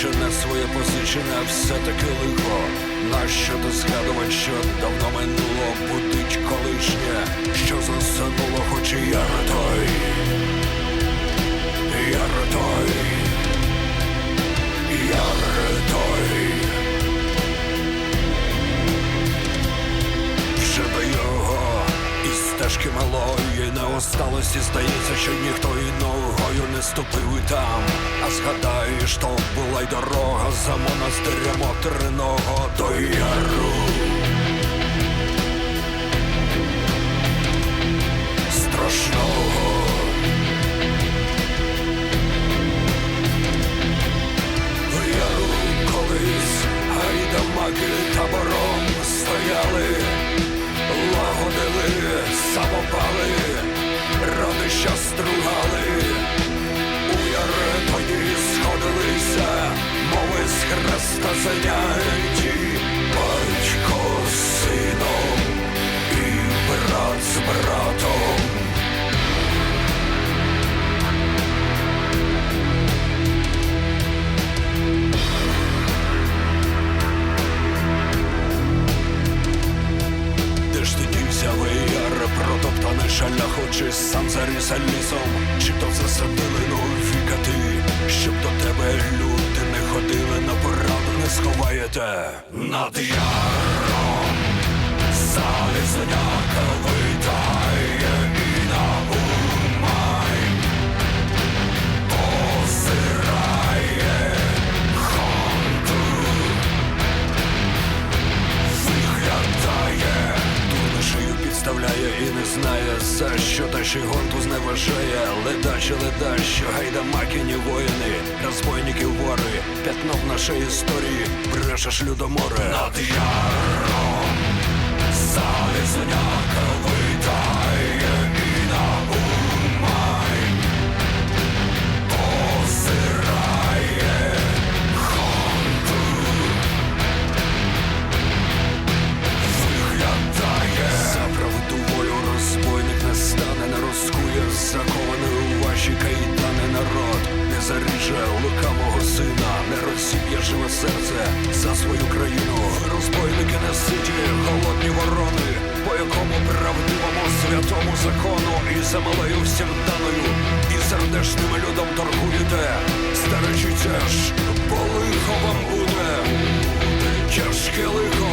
що не своє позичене, все-таки лихо. Нащо то згадувати, що давно минуло, будить колишнє, що засинуло, хоч і я той. Я той. Я той. Вже до його і стежки малої осталось, і здається, що ніхто і ногою не ступив і там. А згадаєш, то була й дорога за монастирем отриного до яру. Заняті, батько з сином і брат з братом. Де ж тоді взяв яр, протоптаний шалях, очі сам заріс лісом, чи то засадили нові сховаєте над яром, залізняка витає і на умай, посирає хонту. Виглядає, дурно шию підставляє і не знає, за що та ще гонту зневажає. Ледачі, ледачі, гайдамакіні воїни, розбойники вори, п'ятно в нашій історії, брешеш людоморе. Над яром закону і за малою всім даною, і сердешним людом торгуєте. Стережіться ж, бо лихо вам буде. Тяжке лихо